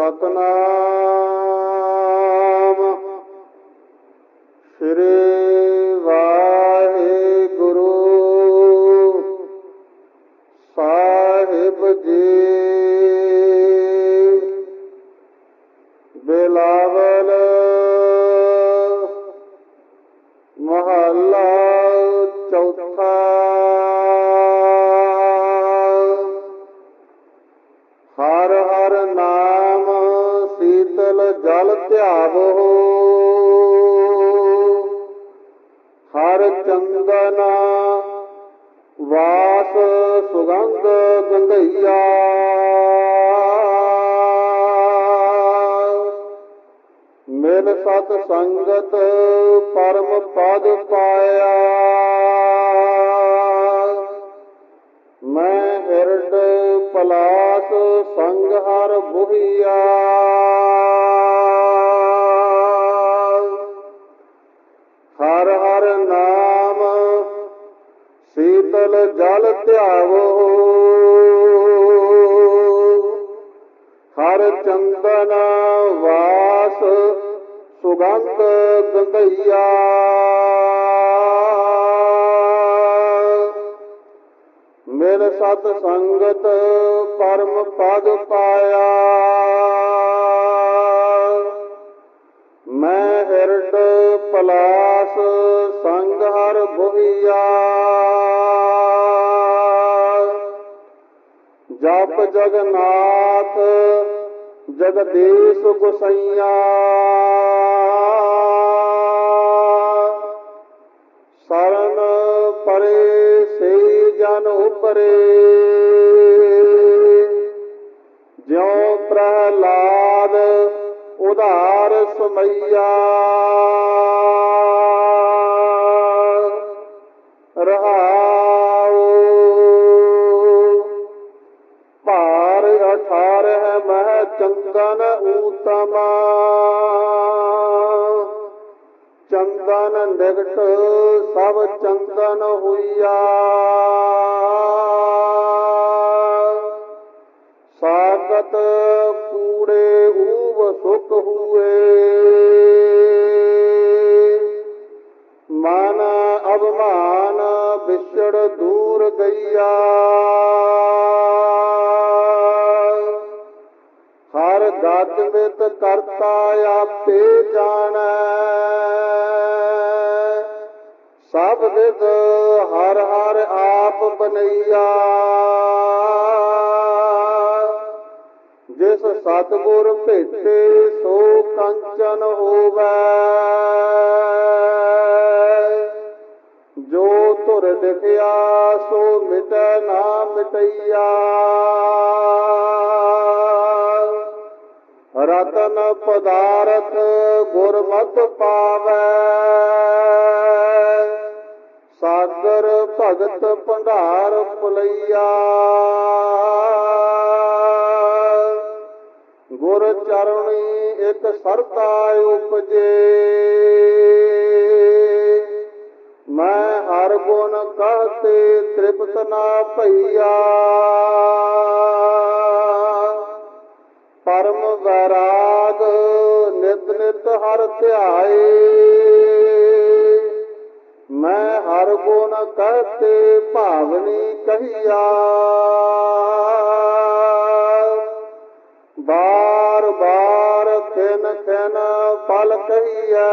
ਸਤਨਾਮ। ਸ੍ਰੀ ਧਿਆਵੋ। ਹਰ ਚੰਦਨ ਵਾਸ ਸੁਗੰਧ ਗੰਧਈਆ ਮਿਲ ਸਤ ਸੰਗਤ ਪਰਮ ਪਦ ਪਾਇਆ। ਮੈਂ ਹਿਰਡ ਪਲਾਸ ਸੰਗ ਹਰ ਬੁਹੀਆ। ਸੀਤਲ ਜਲ ਧਿਆਵੋ। ਹਰ ਚੰਦਨ ਵਾਸ ਸੁਗੰਧ ਗੰਧਈਆ। ਮਿਲ ਸਤ ਸੰਗਤ ਪਰਮ ਪਦ ਪਾਇਆ। ਮੈਂ ਹਿਰਡ ਪਲਾਸ ਸੰਗ ਹਰ ਬੁਹੀਆ। ਜਪ ਜਗਨਾਥ ਜਗਦੀਸ਼ ਗੁਸਈਆ ਸਰਨ ਪਰੇ ਸੇ ਜਨ ਉਪਰੇ। ਜਿਉ ਪ੍ਰਹਲਾਦ ਉਧਾਰ ਸਮਈਆ। ਚੰਦਨ ਊਤਮ। ਚੰਦਨ ਨਿਗਟ ਸਭ ਚੰਦਨ ਹੋਈਆ। ਸਾਗਤ ਕੂੜੇ ਊਵ ਸੁਖ ਹੂਏ। ਮਨ ਅਭਮਾਨ ਵਿਛੜ ਦੂਰ ਗਈਆ। ਗਤ ਵਿਤ ਕਰਤਾ ਆਪੇ ਜਾਣੈ। ਸਭ ਵਿਦ ਹਰ ਹਰ ਆਪ ਬਨਈਆ। ਜਿਸ ਸਤਗੁਰ ਭੇਟੇ ਸੋ ਕੰਚਨ ਹੋਵੈ। ਜੋ ਤੁਰ ਲਿਖਿਆ ਸੋ ਮਿਟੈ ਨਾ ਮਿਟਈਆ। ਰਤਨ ਪਦਾਰਥ ਗੁਰਮਤ ਪਾਵੈ। ਸਾਗਰ ਭਗਤ ਭੰਡਾਰ ਭੁਲਈਆ। ਗੁਰ ਚਰਣੀ ਇੱਕ ਸਰਤਾ ਉਪਜੇ। ਮੈਂ ਹਰ ਗੁਣ ਕਹਤੇ ਤ੍ਰਿਪਤ ਨਾ ਭਈਆ। ਪਰਮ ਵੈਰਾਗ, ਨਿਤ ਨਿਤ ਹਰ ਧਿਆਏ। ਮੈਂ ਹਰ ਗੁਣ ਕਹਤੇ ਭਾਵਨੀ ਕਹੀਆ। ਬਾਰ ਬਾਰ ਖਿਨ ਖਿਨ ਪਲ ਕਹੀਐ।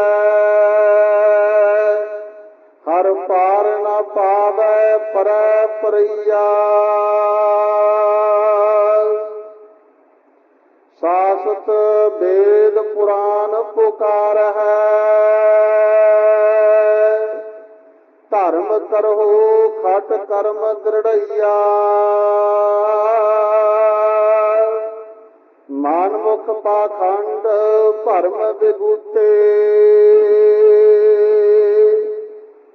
ਹਰ ਪਾਰ ਨਾ ਪਾਵੈ ਪਰੈ ਪਰਈਆ। ਸਾਸਤ ਵੇਦ ਪੁਰਾਨ ਪੁਕਾਰ ਹੈ ਧਰਮ ਕਰੋ ਖਟ ਕਰਮ ਦ੍ਰਿੜਈਆ। ਮਾਨਮੁਖ ਪਾਖੰਡ ਭਰਮ ਵਿਗੂਤੇ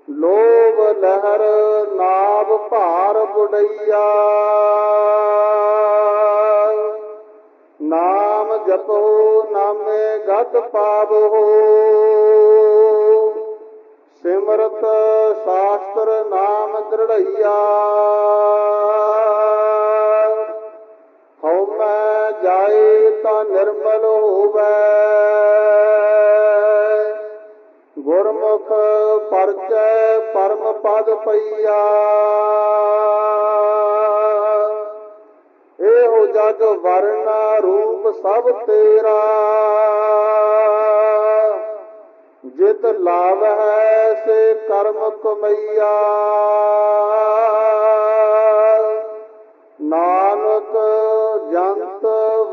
ਲੋਭ ਲਹਿਰ ਨਾਭ ਭਾਰ ਬੁੜਈਆ ਜਪੋ ਨਾਮੇ ਗਤ ਪਾਵੋ। ਸਿਮਰਤ ਸ਼ਾਸਤਰ ਨਾਮ ਦ੍ਰਿੜਈਆ। ਹਉਮੈ ਜਾਏ ਤਾਂ ਨਿਰਮਲ ਹੋਵੇ। ਗੁਰਮੁਖ ਪਰਚੈ ਪਰਮ ਪਦ ਪਈਆ। ਜਗ ਵਰਨ ਰੂਪ ਸਭ ਤੇਰਾ। ਜਿਤ ਲਾਭ ਹੈ ਸੇ ਕਰਮ ਕਮਈਆ। ਨਾਨਕ ਜੰਤ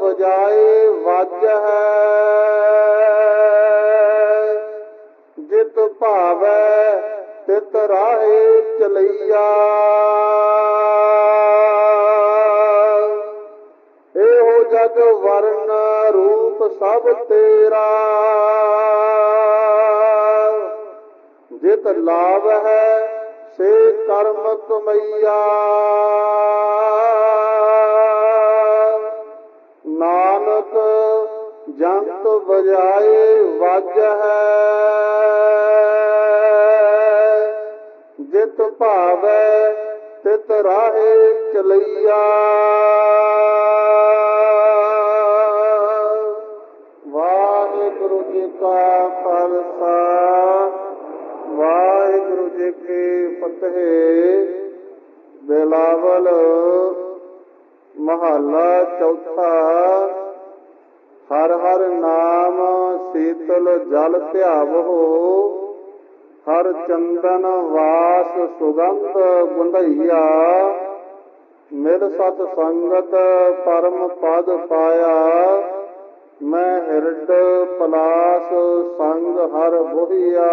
ਵਜਾਏ ਵਜ ਹੈ ਜਿਤ ਭਾਵੈ ਤਿਤ ਰਾਹੇ ਚਲਈਆ। ਜਗ ਵਰਨ ਰੂਪ ਸਭ ਤੇਰਾ। ਜਿਤ ਲਾਭ ਹੈ ਸੇ ਕਰਮ ਕਮਈਆ ਨਾਨਕ ਜੰਤ ਬਜਾਏ ਵਜ ਹੈ ਜਿਤ ਭਾਵੈ ਤਿਤ ਰਾਹੇ ਚਲਈਆ। ਕਾ ਖਾਲਸਾ, ਵਾਹਿਗੁਰੂ ਜੀ ਕੀ ਫਤਿਹ। ਬੇਲਾਵਲ ਮਹੱਲਾ ਚੌਥਾ। ਹਰ ਹਰ ਨਾਮ ਸੀਤਲ ਜਲ ਧਿਆਵੋ। ਹਰ ਚੰਦਨ ਵਾਸ ਸੁਗੰਧ ਗੁੰਧਈਆ ਮਿਲ ਸਤ ਸੰਗਤ ਪਰਮ ਪਦ ਪਾਇਆ। ਮੈਂ ਹਿਰਡ ਪਲਾਸ ਸੰਗ ਹਰ ਬੁਹੀਆ।